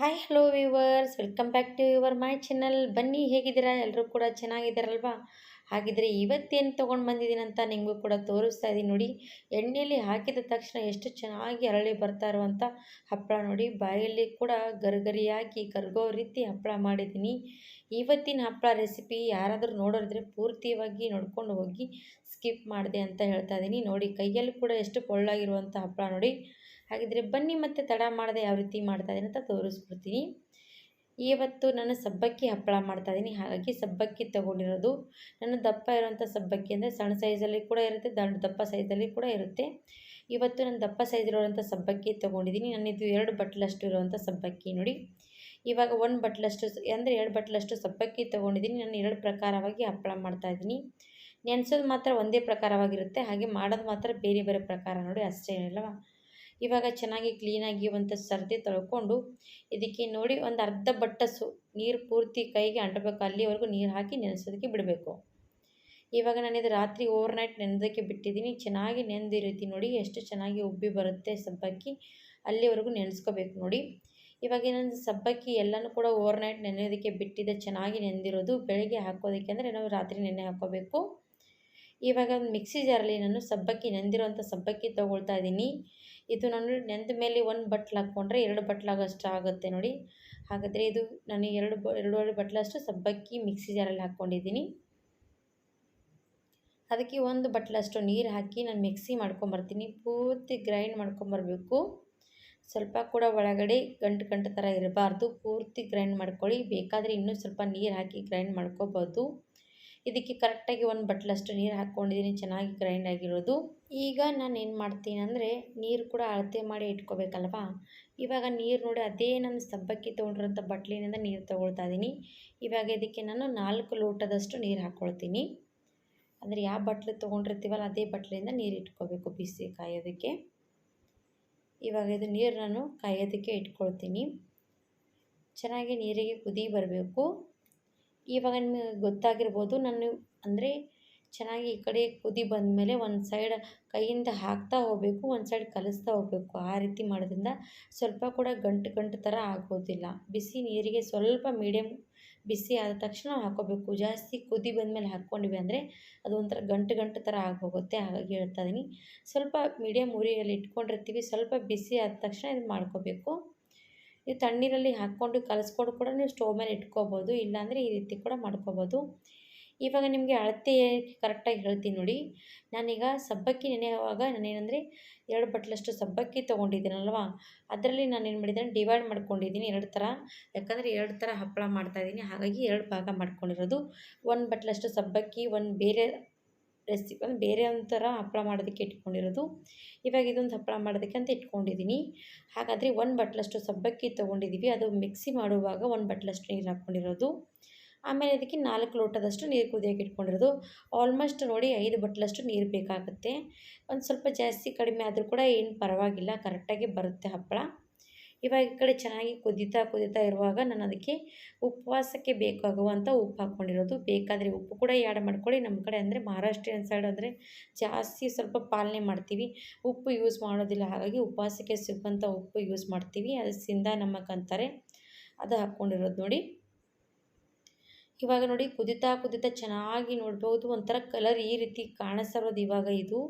Hi hello viewers welcome back to your my channel ಬನ್ನಿ, ಹೇಗಿದ್ದೀರಾ? ಎಲ್ಲರೂ ಕೂಡ ಚೆನ್ನಾಗಿದ್ದಾರಲ್ವಾ? ಹಾಗಿದ್ರೆ ಇವತ್ತೇನು ತೊಗೊಂಡು ಬಂದಿದ್ದೀನಿ ಅಂತ ನಿಮಗೂ ಕೂಡ ತೋರಿಸ್ತಾ ಇದ್ದೀನಿ ನೋಡಿ. ಎಣ್ಣೆಯಲ್ಲಿ ಹಾಕಿದ ತಕ್ಷಣ ಎಷ್ಟು ಚೆನ್ನಾಗಿ ಅರಳಿ ಬರ್ತಾ ಇರುವಂಥ ಹಪ್ಪಳ ನೋಡಿ. ಬಾಯಲ್ಲಿ ಕೂಡ ಗರಿಗರಿಯಾಗಿ ಕರಗೋ ರೀತಿ ಹಪ್ಪಳ ಮಾಡಿದ್ದೀನಿ. ಇವತ್ತಿನ ಹಪ್ಪಳ ರೆಸಿಪಿ ಯಾರಾದರೂ ನೋಡೋರಿದ್ರೆ ಪೂರ್ತಿಯಾಗಿ ನೋಡ್ಕೊಂಡು ಹೋಗಿ ಸ್ಕಿಪ್ ಮಾಡಿದೆ ಅಂತ ಹೇಳ್ತಾ ಇದ್ದೀನಿ ನೋಡಿ, ಕೈಯಲ್ಲಿ ಕೂಡ ಎಷ್ಟು ಪೊಳ್ಳಾಗಿರುವಂಥ ಹಪ್ಪಳ ನೋಡಿ. ಹಾಗಿದ್ರೆ ಬನ್ನಿ ಮತ್ತೆ ತಡ ಮಾಡದೆ ಯಾವ ರೀತಿ ಮಾಡ್ತಾ ಇದ್ದೀನಿ ಅಂತ ತೋರಿಸ್ಬಿಡ್ತೀನಿ. ಇವತ್ತು ನಾನು ಸಬ್ಬಕ್ಕಿ ಹಪ್ಪಳ ಮಾಡ್ತಾ ಇದ್ದೀನಿ ಹಾಗಾಗಿ ಸಬ್ಬಕ್ಕಿ ತಗೊಂಡಿರೋದು. ನನ್ನ ದಪ್ಪ ಇರುವಂಥ ಸಬ್ಬಕ್ಕಿ ಅಂದರೆ ಸಣ್ಣ ಸೈಜಲ್ಲಿ ಕೂಡ ಇರುತ್ತೆ ದಂಡ ದಪ್ಪ ಸೈಜಲ್ಲಿ ಕೂಡ ಇರುತ್ತೆ. ಇವತ್ತು ನಾನು ದಪ್ಪ ಸೈಜ್ ಇರುವಂಥ ಸಬ್ಬಕ್ಕಿ ತೊಗೊಂಡಿದ್ದೀನಿ ನಾನು ಇದು ಎರಡು ಬಟ್ಲಷ್ಟು ಇರುವಂಥ ಸಬ್ಬಕ್ಕಿ ನೋಡಿ. ಇವಾಗ ಒಂದು ಬಟ್ಲಷ್ಟು ಅಂದರೆ ಎರಡು ಬಟ್ಲಷ್ಟು ಸಬ್ಬಕ್ಕಿ ತೊಗೊಂಡಿದ್ದೀನಿ ನಾನು ಎರಡು ಪ್ರಕಾರವಾಗಿ ಹಪ್ಪಳ ಮಾಡ್ತಾಯಿದ್ದೀನಿ ನೆನೆಸೋದು ಮಾತ್ರ ಒಂದೇ ಪ್ರಕಾರವಾಗಿರುತ್ತೆ. ಹಾಗೆ ಮಾಡೋದು ಮಾತ್ರ ಬೇರೆ ಬೇರೆ ಪ್ರಕಾರ ನೋಡಿ ಅಷ್ಟೇ ಏನಿಲ್ಲವಾ ಇವಾಗ ಚೆನ್ನಾಗಿ ಕ್ಲೀನಾಗಿ ಒಂದು ಸರ್ದಿ ತೊಳ್ಕೊಂಡು ಇದಕ್ಕೆ ನೋಡಿ ಒಂದು ಅರ್ಧ ಬಟ್ಟಸು. ನೀರು ಪೂರ್ತಿ ಕೈಗೆ ಅಂಟಬೇಕು. ಅಲ್ಲಿವರೆಗೂ ನೀರು ಹಾಕಿ ನೆನೆಸೋದಕ್ಕೆ ಬಿಡಬೇಕು. ಇವಾಗ ಇದು ರಾತ್ರಿ ಓವರ್ ನೈಟ್ ನೆನೆದಕ್ಕೆ ಬಿಟ್ಟಿದ್ದೀನಿ. ಚೆನ್ನಾಗಿ ನೆನೆದಿರುತ್ತೆ ರೀತಿ ನೋಡಿ ಎಷ್ಟು ಚೆನ್ನಾಗಿ ಉಬ್ಬಿ ಬರುತ್ತೆ ಸಬ್ಬಕ್ಕಿ. ಅಲ್ಲಿವರೆಗೂ ನೆನೆಸ್ಕೋಬೇಕು ನೋಡಿ. ಇವಾಗ ಏನಂದ್ರೆ ಸಬ್ಬಕ್ಕಿ ಎಲ್ಲನೂ ಕೂಡ ಓವರ್ ನೈಟ್ ನೆನೆಯೋದಕ್ಕೆ ಬಿಟ್ಟಿದೆ. ಚೆನ್ನಾಗಿ ನೆಂದಿರೋದು. ಬೆಳಗ್ಗೆ ಹಾಕೋದಕ್ಕೆ ಅಂದರೆ ನಾವು ರಾತ್ರಿ ನೆನೆ ಹಾಕೋಬೇಕು. ಇವಾಗ ಒಂದು ಮಿಕ್ಸಿ ಜಾರಲ್ಲಿ ನಾನು ಸಬ್ಬಕ್ಕಿ ನೆಂದಿರೋಂಥ ಸಬ್ಬಕ್ಕಿ ತೊಗೊಳ್ತಾ ಇದ್ದೀನಿ. ಇದು ನಾನು ನೆಂದ ಮೇಲೆ ಒಂದು ಬಟ್ಲು ಹಾಕ್ಕೊಂಡ್ರೆ ಎರಡು ಬಟ್ಲಾಗಷ್ಟು ಆಗುತ್ತೆ ನೋಡಿ. ಹಾಗಾದರೆ ಇದು ನಾನು ಎರಡು ಬ, ಎರಡೂವರೆ ಬಟ್ಲಷ್ಟು ಸಬ್ಬಕ್ಕಿ ಮಿಕ್ಸಿ ಜಾರಲ್ಲಿ ಹಾಕ್ಕೊಂಡಿದ್ದೀನಿ ಅದಕ್ಕೆ ಒಂದು ಬಟ್ಲಷ್ಟು ನೀರು ಹಾಕಿ ನಾನು ಮಿಕ್ಸಿ ಮಾಡ್ಕೊಂಬರ್ತೀನಿ. ಪೂರ್ತಿ ಗ್ರೈಂಡ್ ಮಾಡ್ಕೊಂಬರ್ಬೇಕು. ಸ್ವಲ್ಪ ಕೂಡ ಒಳಗಡೆ ಗಂಟು ಗಂಟು ಥರ ಇರಬಾರ್ದು. ಪೂರ್ತಿ ಗ್ರೈಂಡ್ ಮಾಡ್ಕೊಳ್ಳಿ. ಬೇಕಾದರೆ ಇನ್ನೂ ಸ್ವಲ್ಪ ನೀರು ಹಾಕಿ ಗ್ರೈಂಡ್ ಮಾಡ್ಕೋಬೋದು. ಇದಕ್ಕೆ ಕರೆಕ್ಟಾಗಿ ಒಂದು ಬಟ್ಲಷ್ಟು ನೀರು ಹಾಕ್ಕೊಂಡಿದ್ದೀನಿ, ಚೆನ್ನಾಗಿ ಗ್ರೈಂಡ್ ಆಗಿರೋದು. ಈಗ ನಾನು ಏನು ಮಾಡ್ತೀನಿ ಅಂದರೆ ನೀರು ಕೂಡ ಅಳತೆ ಮಾಡಿ ಇಟ್ಕೋಬೇಕಲ್ವಾ? ಇವಾಗ ನೀರು ನೋಡಿ ಅದೇ ನನ್ನ ಸಬ್ಬಕ್ಕಿ ತೊಗೊಂಡಿರೋಂಥ ಬಟ್ಲಿನಿಂದ ನೀರು ತೊಗೊಳ್ತಾ ಇದ್ದೀನಿ ಇವಾಗ ಇದಕ್ಕೆ ನಾನು ನಾಲ್ಕು ಲೋಟದಷ್ಟು ನೀರು ಹಾಕ್ಕೊಳ್ತೀನಿ ಅಂದರೆ ಯಾವ ಬಟ್ಲು ತೊಗೊಂಡಿರ್ತೀವಲ್ಲ ಅದೇ ಬಟ್ಲಿಂದ ನೀರು ಇಟ್ಕೋಬೇಕು ಬಿಸಿ ಕಾಯೋದಕ್ಕೆ. ಇವಾಗ ಇದು ನೀರು ನಾನು ಕಾಯೋದಕ್ಕೆ ಇಟ್ಕೊಳ್ತೀನಿ. ಚೆನ್ನಾಗಿ ನೀರಿಗೆ ಕುದಿ ಬರಬೇಕು. ಇವಾಗ ನಿಮಗೆ ಗೊತ್ತಾಗಿರ್ಬೋದು, ನಾನು ಅಂದರೆ ಚೆನ್ನಾಗಿ ಈ ಕಡೆ ಕುದಿ ಬಂದಮೇಲೆ ಒಂದು ಸೈಡ್ ಕೈಯಿಂದ ಹಾಕ್ತಾ ಹೋಗಬೇಕು, ಒಂದು ಸೈಡ್ ಕಲಿಸ್ತಾ ಹೋಗಬೇಕು. ಆ ರೀತಿ ಮಾಡೋದ್ರಿಂದ ಸ್ವಲ್ಪ ಕೂಡ ಗಂಟು ಗಂಟು ಥರ ಆಗೋದಿಲ್ಲ. ಬಿಸಿ ನೀರಿಗೆ ಸ್ವಲ್ಪ ಮೀಡಿಯಮ್ ಬಿಸಿ ಆದ ತಕ್ಷಣ ಹಾಕೋಬೇಕು. ಜಾಸ್ತಿ ಕುದಿ ಬಂದಮೇಲೆ ಹಾಕ್ಕೊಂಡ್ವಿ ಅಂದರೆ ಅದು ಒಂಥರ ಗಂಟು ಗಂಟು ಥರ ಆಗೋಗುತ್ತೆ ಹಾಗಾಗಿ ಹೇಳ್ತಾ ಇದ್ದೀನಿ ಸ್ವಲ್ಪ ಮೀಡಿಯಮ್ ಉರಿಯಲ್ಲಿ ಇಟ್ಕೊಂಡಿರ್ತೀವಿ, ಸ್ವಲ್ಪ ಬಿಸಿ ಆದ ತಕ್ಷಣ ಇದು ಮಾಡ್ಕೋಬೇಕು. ನೀವು ತಣ್ಣೀರಲ್ಲಿ ಹಾಕ್ಕೊಂಡು ಕಲಸ್ಕೊಂಡು ಕೂಡ ನೀವು ಸ್ಟೋವ್ ಮೇಲೆ ಇಟ್ಕೋಬೋದು, ಇಲ್ಲಾಂದರೆ ಈ ರೀತಿ ಕೂಡ ಮಾಡ್ಕೋಬೋದು. ಇವಾಗ ನಿಮಗೆ ಅಳತೆ ಕರೆಕ್ಟಾಗಿ ಹೇಳ್ತೀನಿ ನೋಡಿ. ನಾನೀಗ ಸಬ್ಬಕ್ಕಿ ನೆನೆಯುವಾಗ ನಾನೇನಂದರೆ ಎರಡು ಬಟ್ಲಷ್ಟು ಸಬ್ಬಕ್ಕಿ ತೊಗೊಂಡಿದ್ದೀನಲ್ವ, ಅದರಲ್ಲಿ ನಾನು ಏನು ಮಾಡಿದ್ದೀನಿ, ಡಿವೈಡ್ ಮಾಡ್ಕೊಂಡಿದ್ದೀನಿ ಎರಡು ಥರ. ಯಾಕಂದರೆ ಎರಡು ಥರ ಹಪ್ಪಳ ಮಾಡ್ತಾಯಿದ್ದೀನಿ ಹಾಗಾಗಿ ಎರಡು ಭಾಗ ಮಾಡ್ಕೊಂಡಿರೋದು. ಒಂದು ಬಟ್ಲಷ್ಟು ಸಬ್ಬಕ್ಕಿ, ಒಂದು ಬೇರೆ ರೆಸಿಪಿ ಬೇರೆ ಒಂಥರ ಹಪ್ಪಳ ಮಾಡೋದಕ್ಕೆ ಇಟ್ಕೊಂಡಿರೋದು. ಇವಾಗ ಇದೊಂದು ಹಪ್ಪಳ ಮಾಡೋದಕ್ಕೆ ಅಂತ ಇಟ್ಕೊಂಡಿದ್ದೀನಿ ಹಾಗಾದರೆ ಒಂದು ಬಟ್ಲಷ್ಟು ಸಬ್ಬಕ್ಕಿ ತೊಗೊಂಡಿದ್ದೀವಿ ಅದು ಮಿಕ್ಸಿ ಮಾಡುವಾಗ ಒಂದು ಬಟ್ಲಷ್ಟು ನೀರು ಹಾಕ್ಕೊಂಡಿರೋದು ಆಮೇಲೆ ಅದಕ್ಕೆ ನಾಲ್ಕು ಲೋಟದಷ್ಟು ನೀರು ಕುದಿಯೋಕೆ ಇಟ್ಕೊಂಡಿರೋದು. ಆಲ್ಮೋಸ್ಟ್ ನೋಡಿ ಐದು ಬಟ್ಲಷ್ಟು ನೀರು ಬೇಕಾಗುತ್ತೆ. ಒಂದು ಸ್ವಲ್ಪ ಜಾಸ್ತಿ ಕಡಿಮೆ ಆದರೂ ಕೂಡ ಏನು ಪರವಾಗಿಲ್ಲ. ಕರೆಕ್ಟಾಗಿ ಬರುತ್ತೆ ಹಪ್ಪಳ. ಇವಾಗ ಈ ಕಡೆ ಚೆನ್ನಾಗಿ ಕುದೀತಾ ಕುದೀತಾ ಇರುವಾಗ ನಾನು ಅದಕ್ಕೆ ಉಪವಾಸಕ್ಕೆ ಬೇಕಾಗುವಂಥ ಉಪ್ಪು ಹಾಕ್ಕೊಂಡಿರೋದು. ಬೇಕಾದರೆ ಉಪ್ಪು ಕೂಡ ಆ್ಯಡ್ ಮಾಡ್ಕೊಳ್ಳಿ. ನಮ್ಮ ಕಡೆ ಅಂದರೆ ಮಹಾರಾಷ್ಟ್ರೀಯನ್ ಸೈಡ್ ಅಂದರೆ ಜಾಸ್ತಿ ಸ್ವಲ್ಪ ಪಾಲನೆ ಮಾಡ್ತೀವಿ. ಉಪ್ಪು ಯೂಸ್ ಮಾಡೋದಿಲ್ಲ. ಹಾಗಾಗಿ ಉಪವಾಸಕ್ಕೆ ಸಿಗುವಂಥ ಉಪ್ಪು ಯೂಸ್ ಮಾಡ್ತೀವಿ. ಅದು ಸಿಂಧ ನಮಕ್ ಅಂತಾರೆ. ಅದು ಹಾಕ್ಕೊಂಡಿರೋದು ನೋಡಿ. ಇವಾಗ ನೋಡಿ ಕುದಿತಾ ಕುದಿತಾ ಚೆನ್ನಾಗಿ ನೋಡ್ಬೋದು. ಒಂಥರ ಕಲರ್ ಈ ರೀತಿ ಕಾಣಿಸ್ತಿರೋದು ಇವಾಗ ಇದು.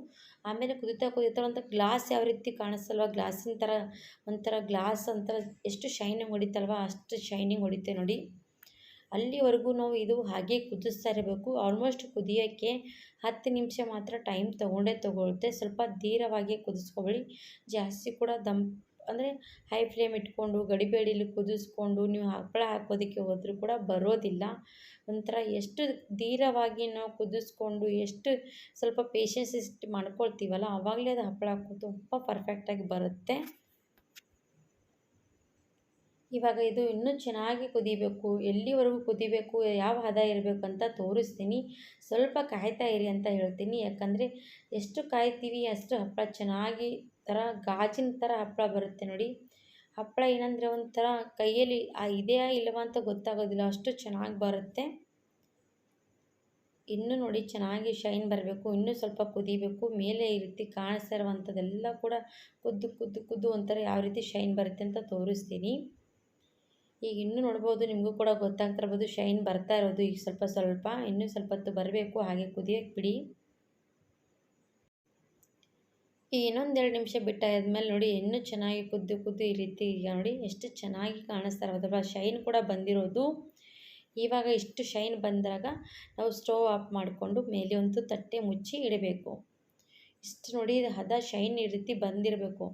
ಆಮೇಲೆ ಕುದಿತಾ ಕುದಿತಾ ಒಂಥರ ಗ್ಲಾಸ್ ಯಾವ ರೀತಿ ಕಾಣಿಸ್ತಲ್ವ? ಗ್ಲಾಸಿನ ಥರ, ಒಂಥರ ಗ್ಲಾಸ್ ಒಂಥರ ಎಷ್ಟು ಶೈನಿಂಗ್ ಹೊಡಿತಲ್ವ? ಅಷ್ಟು ಶೈನಿಂಗ್ ಹೊಡಿತೆ ನೋಡಿ. ಅಲ್ಲಿವರೆಗೂ ನಾವು ಇದು ಹಾಗೆ ಕುದಿಸ್ತಾ ಇರಬೇಕು. ಆಲ್ಮೋಸ್ಟ್ ಕುದಿಯೋಕ್ಕೆ ಹತ್ತು ನಿಮಿಷ ಮಾತ್ರ ಟೈಮ್ ತೊಗೊಂಡೇ ತೊಗೊಳುತ್ತೆ ಸ್ವಲ್ಪ ಧೀರವಾಗಿ ಕುದಿಸ್ಕೊಬೇಡಿ. ಜಾಸ್ತಿ ಕೂಡ ದಮ್ ಅಂದರೆ ಹೈ ಫ್ಲೇಮ್ ಇಟ್ಕೊಂಡು ಗಡಿಬೇಡಿಲಿ ಕುದಿಸ್ಕೊಂಡು, ನೀವು ಹಪ್ಪಳ ಹಾಕೋದಕ್ಕೆ ಹೋದರೂ ಕೂಡ ಬರೋದಿಲ್ಲ. ಒಂಥರ ಎಷ್ಟು ಧೀರವಾಗಿ ನಾವು ಕುದಿಸ್ಕೊಂಡು, ಎಷ್ಟು ಸ್ವಲ್ಪ ಪೇಷನ್ಸ್ ಇಷ್ಟು ಮಾಡ್ಕೊಳ್ತೀವಲ್ಲ ಆವಾಗಲೇ ಅದು ಹಪ್ಪಳ ಹಾಕೋದು ತುಂಬ ಪರ್ಫೆಕ್ಟಾಗಿ ಬರುತ್ತೆ. ಇವಾಗ ಇದು ಇನ್ನೂ ಚೆನ್ನಾಗಿ ಕುದಿಬೇಕು, ಎಲ್ಲಿವರೆಗೂ ಕುದಿಬೇಕು, ಯಾವ ಹದ ಇರಬೇಕು ಅಂತ ತೋರಿಸ್ತೀನಿ. ಸ್ವಲ್ಪ ಕಾಯ್ತಾ ಇರಿ ಅಂತ ಹೇಳ್ತೀನಿ. ಯಾಕಂದರೆ ಎಷ್ಟು ಕಾಯ್ತೀವಿ ಅಷ್ಟು ಹಪ್ಪಳ ಚೆನ್ನಾಗಿ ಥರ ಗಾಜಿನ ಥರ ಹಪ್ಪಳ ಬರುತ್ತೆ ನೋಡಿ. ಹಪ್ಪಳ ಏನಂದರೆ ಒಂಥರ ಕೈಯಲ್ಲಿ, ಆ ಇದೆಯಾ ಇಲ್ಲವಾ ಅಂತ ಗೊತ್ತಾಗೋದಿಲ್ಲ, ಅಷ್ಟು ಚೆನ್ನಾಗಿ ಬರುತ್ತೆ. ಇನ್ನೂ ನೋಡಿ ಚೆನ್ನಾಗಿ ಶೈನ್ ಬರಬೇಕು, ಇನ್ನೂ ಸ್ವಲ್ಪ ಕುದಿಬೇಕು, ಮೇಲೆ ಈ ರೀತಿ ಕಾಣಿಸ್ತಾ ಇರುವಂಥದ್ದೆಲ್ಲ ಕೂಡ ಕುದ್ದು ಕುದ್ದು ಕುದ್ದು ಒಂಥರ ಯಾವ ರೀತಿ ಶೈನ್ ಬರುತ್ತೆ ಅಂತ ತೋರಿಸ್ತೀನಿ. ಈಗ ಇನ್ನೂ ನೋಡ್ಬೋದು, ನಿಮಗೂ ಕೂಡ ಗೊತ್ತಾಗ್ತಿರ್ಬೋದು ಶೈನ್ ಬರ್ತಾ ಇರೋದು ಈಗ ಸ್ವಲ್ಪ ಸ್ವಲ್ಪ, ಇನ್ನೂ ಸ್ವಲ್ಪ ಹೊತ್ತು ಬರಬೇಕು, ಹಾಗೆ ಕುದಿಯೋಕ್ಕೆ ಬಿಡಿ. ಈಗ ಇನ್ನೊಂದು ಎರಡು ನಿಮಿಷ ಬಿಟ್ಟಾದ್ಮೇಲೆ ನೋಡಿ ಇನ್ನೂ ಚೆನ್ನಾಗಿ ಕುದ್ದು ಕುದ್ದು ಈ ರೀತಿ ನೋಡಿ ಎಷ್ಟು ಚೆನ್ನಾಗಿ ಕಾಣಿಸ್ತಾ ಇರೋದು. ಶೈನ್ ಕೂಡ ಬಂದಿರೋದು. ಇವಾಗ ಇಷ್ಟು ಶೈನ್ ಬಂದಾಗ ನಾವು ಸ್ಟೋವ್ ಆಫ್ ಮಾಡಿಕೊಂಡು ಮೇಲೆ ಒಂದು ತಟ್ಟೆ ಮುಚ್ಚಿ ಇಡಬೇಕು. ಇಷ್ಟು ನೋಡಿ ಹದ ಶೈನ್ ಈ ರೀತಿ ಬಂದಿರಬೇಕು.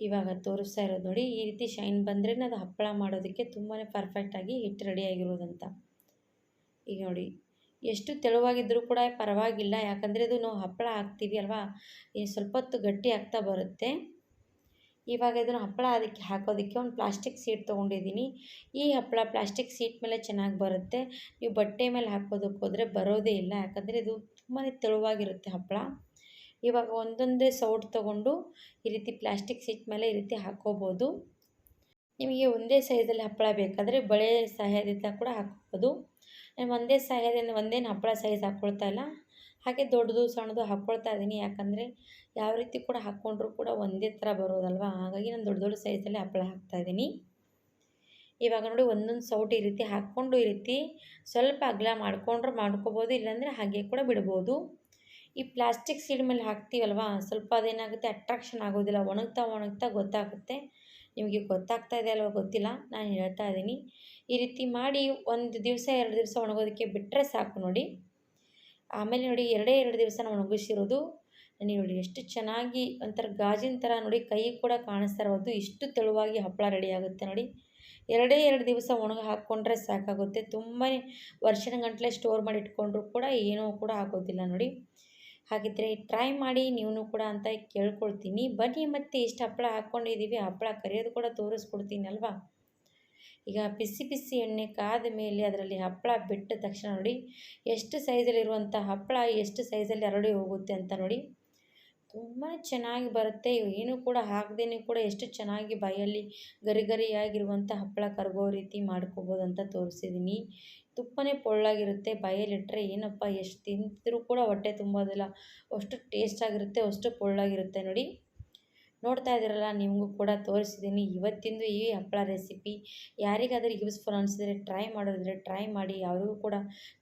ಇವಾಗ ತೋರಿಸ್ತಾ ಇರೋದು ನೋಡಿ ಈ ರೀತಿ ಶೈನ್ ಬಂದರೆ ಅದು ಹಪ್ಪಳ ಮಾಡೋದಕ್ಕೆ ತುಂಬಾ ಪರ್ಫೆಕ್ಟಾಗಿ ಹಿಟ್ಟು ರೆಡಿಯಾಗಿರೋದಂತ ಈಗ ನೋಡಿ ಎಷ್ಟು ತೆಳುವಾಗಿದ್ದರೂ ಕೂಡ ಪರವಾಗಿಲ್ಲ. ಯಾಕಂದರೆ ಅದು ನಾವು ಹಪ್ಪಳ ಹಾಕ್ತೀವಿ ಅಲ್ವಾ? ಸ್ವಲ್ಪ ಹೊತ್ತು ಗಟ್ಟಿ ಆಗ್ತಾ ಬರುತ್ತೆ. ಇವಾಗ ಇದನ್ನು ಹಪ್ಪಳ ಅದಕ್ಕೆ ಹಾಕೋದಕ್ಕೆ ಒಂದು ಪ್ಲಾಸ್ಟಿಕ್ ಸೀಟ್ ತೊಗೊಂಡಿದ್ದೀನಿ. ಈ ಹಪ್ಪಳ ಪ್ಲಾಸ್ಟಿಕ್ ಸೀಟ್ ಮೇಲೆ ಚೆನ್ನಾಗಿ ಬರುತ್ತೆ. ನೀವು ಬಟ್ಟೆ ಮೇಲೆ ಹಾಕೋದಕ್ಕೆ ಹೋದರೆ ಬರೋದೇ ಇಲ್ಲ. ಯಾಕಂದರೆ ಇದು ತುಂಬಾ ತೆಳುವಾಗಿರುತ್ತೆ ಹಪ್ಪಳ. ಇವಾಗ ಒಂದೊಂದೇ ಸೌಟ್ ತೊಗೊಂಡು ಈ ರೀತಿ ಪ್ಲಾಸ್ಟಿಕ್ ಸೀಟ್ ಮೇಲೆ ಈ ರೀತಿ ಹಾಕೋಬೋದು. ನಿಮಗೆ ಒಂದೇ ಸೈಜಲ್ಲಿ ಹಪ್ಪಳ ಬೇಕಾದರೆ ಬಳೆ ಸಹಾಯದಿಂದ ಕೂಡ ಹಾಕ್ಬೋದು. ನಾನು ಒಂದೇ ಸಹಾಯದಿಂದ ಒಂದೇನು ಹಪ್ಪಳ ಸೈಜ್ ಹಾಕ್ಕೊಳ್ತಾ ಇಲ್ಲ. ಹಾಗೆ ದೊಡ್ಡದು, ಸಣ್ಣದು ಹಾಕ್ಕೊಳ್ತಾ ಇದ್ದೀನಿ ಯಾಕಂದರೆ ಯಾವ ರೀತಿ ಕೂಡ ಹಾಕ್ಕೊಂಡ್ರೂ ಕೂಡ ಒಂದೇ ಥರ ಬರೋದಲ್ವ? ಹಾಗಾಗಿ ನಾನು ದೊಡ್ಡ ದೊಡ್ಡ ಸೈಜಲ್ಲಿ ಹಪ್ಪಳ ಹಾಕ್ತಾಯಿದ್ದೀನಿ ಇವಾಗ ನೋಡಿ ಒಂದೊಂದು ಸೌಟ್ ಈ ರೀತಿ ಹಾಕ್ಕೊಂಡು ಈ ರೀತಿ ಸ್ವಲ್ಪ ಅಗಲ ಮಾಡಿಕೊಂಡ್ರೆ ಮಾಡ್ಕೋಬೋದು, ಇಲ್ಲಾಂದರೆ ಹಾಗೆ ಕೂಡ ಬಿಡ್ಬೋದು. ಈ ಪ್ಲಾಸ್ಟಿಕ್ ಸೀಡ್ ಮೇಲೆ ಹಾಕ್ತೀವಲ್ವ? ಸ್ವಲ್ಪ ಅದೇನಾಗುತ್ತೆ, ಅಟ್ರಾಕ್ಷನ್ ಆಗೋದಿಲ್ಲ. ಒಣಗ್ತಾ ಒಣಗ್ತಾ ಗೊತ್ತಾಗುತ್ತೆ. ನಿಮಗೆ ಗೊತ್ತಾಗ್ತಾ ಇದೆ ಅಲ್ವಾ ಗೊತ್ತಿಲ್ಲ? ನಾನು ಹೇಳ್ತಾ ಇದ್ದೀನಿ. ಈ ರೀತಿ ಮಾಡಿ ಒಂದು ದಿವಸ, ಎರಡು ದಿವಸ ಒಣಗೋದಕ್ಕೆ ಬಿಟ್ಟರೆ ಸಾಕು ನೋಡಿ. ಆಮೇಲೆ ನೋಡಿ, ಎರಡೇ ಎರಡು ದಿವಸ ನಾವು ಒಣಗಿಸಿರೋದು. ನೀವು ನೋಡಿ, ಎಷ್ಟು ಚೆನ್ನಾಗಿ ಒಂಥರ ಗಾಜಿನ ಥರ ನೋಡಿ, ಕೈ ಕೂಡ ಕಾಣಿಸ್ತಾ ಇರೋದು. ಇಷ್ಟು ತೆಳುವಾಗಿ ಹಪ್ಪಳ ರೆಡಿ ಆಗುತ್ತೆ ನೋಡಿ. ಎರಡೇ ಎರಡು ದಿವಸ ಒಣಗಿ ಹಾಕ್ಕೊಂಡ್ರೆ ಸಾಕಾಗುತ್ತೆ. ತುಂಬಾ ವರ್ಷದ ಗಂಟಲೆ ಸ್ಟೋರ್ ಮಾಡಿ ಇಟ್ಕೊಂಡ್ರು ಕೂಡ ಏನೂ ಕೂಡ ಆಗೋದಿಲ್ಲ ನೋಡಿ. ಹಾಗಿದ್ದರೆ ಟ್ರೈ ಮಾಡಿ ನೀವು ಕೂಡ ಅಂತ ಕೇಳ್ಕೊಳ್ತೀನಿ. ಬನ್ನಿ ಮತ್ತೆ ಇಷ್ಟು ಹಪ್ಪಳ ಹಾಕ್ಕೊಂಡಿದ್ದೀವಿ ಹಪ್ಪಳ ಕರಿಯೋದು ಕೂಡ ತೋರಿಸ್ಕೊಡ್ತೀನಿ ಅಲ್ವಾ ಈಗ ಬಿಸಿ ಬಿಸಿ ಎಣ್ಣೆ ಕಾದ ಮೇಲೆ ಅದರಲ್ಲಿ ಹಪ್ಪಳ ಬಿಟ್ಟ ತಕ್ಷಣ ನೋಡಿ, ಎಷ್ಟು ಸೈಜಲ್ಲಿರುವಂಥ ಹಪ್ಪಳ, ಎಷ್ಟು ಸೈಜಲ್ಲಿ ಹರಡಿ ಹೋಗುತ್ತೆ ಅಂತ ನೋಡಿ. ತುಂಬಾ ಚೆನ್ನಾಗಿ ಬರುತ್ತೆ. ಏನು ಕೂಡ ಹಾಕ್ದೇ ಕೂಡ ಎಷ್ಟು ಚೆನ್ನಾಗಿ ಬಾಯಲ್ಲಿ ಗರಿ ಗರಿಯಾಗಿರುವಂಥ ಹಪ್ಪಳ ಕರಗೋ ರೀತಿ ಮಾಡ್ಕೋಬೋದು ಅಂತ ತೋರಿಸಿದ್ದೀನಿ ತುಪ್ಪನೇ ಪೊಳ್ಳಾಗಿರುತ್ತೆ. ಬಾಯಲ್ಲಿಟ್ಟರೆ ಏನಪ್ಪ ಎಷ್ಟು ತಿಂದರೂ ಕೂಡ ಹೊಟ್ಟೆ ತುಂಬೋದಿಲ್ಲ. ಅಷ್ಟು ಟೇಸ್ಟಾಗಿರುತ್ತೆ, ಅಷ್ಟು ಪೊಳ್ಳಾಗಿರುತ್ತೆ ನೋಡಿ. ನೋಡ್ತಾ ಇದ್ದೀರಲ್ಲ, ನಿಮಗೂ ಕೂಡ ತೋರಿಸಿದ್ದೀನಿ. ಇವತ್ತಿಂದು ಈ ಹಪ್ಪಳ ರೆಸಿಪಿ ಯಾರಿಗಾದರೂ ಯೂಸ್ಫುಲ್ ಅನಿಸಿದರೆ ಟ್ರೈ ಮಾಡೋದಿದ್ರೆ ಟ್ರೈ ಮಾಡಿ. ಅವರಿಗೂ ಕೂಡ,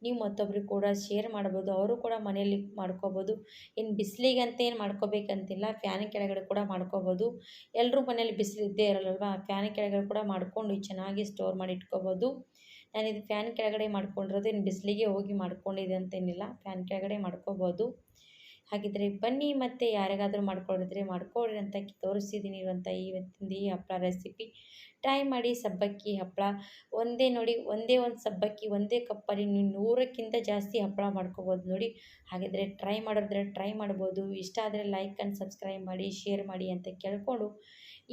ನೀವು ಮತ್ತೊಬ್ರಿಗೆ ಕೂಡ ಶೇರ್ ಮಾಡ್ಬೋದು. ಅವರು ಕೂಡ ಮನೆಯಲ್ಲಿ ಮಾಡ್ಕೋಬೋದು. ಇನ್ನು ಬಿಸಿಲಿಗೆ ಅಂತ ಏನು ಮಾಡ್ಕೋಬೇಕಂತಿಲ್ಲ ಫ್ಯಾನ್ ಕೆಳಗಡೆ ಕೂಡ ಮಾಡ್ಕೋಬೋದು. ಎಲ್ಲರೂ ಮನೆಯಲ್ಲಿ ಬಿಸಿಲು ಇದ್ದೇ ಫ್ಯಾನ್ ಕೆಳಗಡೆ ಕೂಡ ಮಾಡ್ಕೊಂಡು ಚೆನ್ನಾಗಿ ಸ್ಟೋರ್ ಮಾಡಿ ಇಟ್ಕೋಬೋದು. ನಾನು ಇದು ಫ್ಯಾನ್ ಕೆಳಗಡೆ ಮಾಡ್ಕೊಂಡಿರೋದು ಇನ್ನು ಬಿಸಿಲಿಗೆ ಹೋಗಿ ಮಾಡ್ಕೊಂಡಿದೆ ಅಂತೇನಿಲ್ಲ. ಫ್ಯಾನ್ ಕೆಳಗಡೆ ಮಾಡ್ಕೋಬೋದು. ಹಾಗಿದ್ದರೆ ಬನ್ನಿ ಮತ್ತು ಯಾರಿಗಾದರೂ ಮಾಡ್ಕೊಳ್ಳಿದ್ರೆ ಮಾಡ್ಕೊಳ್ಳಿ ಅಂತ ತೋರಿಸಿದ್ದೀನಿ ಇರುವಂಥ ಇವತ್ತಿಂದ ಈ ಹಪ್ಪಳ ರೆಸಿಪಿ ಟ್ರೈ ಮಾಡಿ ಸಬ್ಬಕ್ಕಿ ಹಪ್ಪಳ ಒಂದೇ ನೋಡಿ, ಒಂದೇ ಒಂದು ಸಬ್ಬಕ್ಕಿ, ಒಂದೇ ಕಪ್ಪಲ್ಲಿ ನೀವು ನೂರಕ್ಕಿಂತ ಜಾಸ್ತಿ ಹಪ್ಪಳ ಮಾಡ್ಕೋಬೋದು ನೋಡಿ. ಹಾಗಿದ್ರೆ ಟ್ರೈ ಮಾಡಿದ್ರೆ ಟ್ರೈ ಮಾಡ್ಬೋದು. ಇಷ್ಟ ಆದರೆ ಲೈಕ್ ಆ್ಯಂಡ್ ಸಬ್ಸ್ಕ್ರೈಬ್ ಮಾಡಿ ಶೇರ್ ಮಾಡಿ ಅಂತ ಕೇಳಿಕೊಂಡು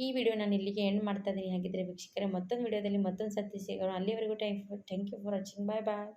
ಈ ವಿಡಿಯೋ ನಾನು ಇಲ್ಲಿಗೆ ಎಂಡ್ ಮಾಡ್ತಾ ಇದ್ದೀನಿ. ಹಾಗಿದ್ರೆ ವೀಕ್ಷಕರೇ, ಮತ್ತೊಂದು ವಿಡಿಯೋದಲ್ಲಿ ಮತ್ತೊಂದು ಸರ್ತಿ ಸಿಗೋಣ. ಅಲ್ಲಿವರೆಗೂ time thank you for watching bye bye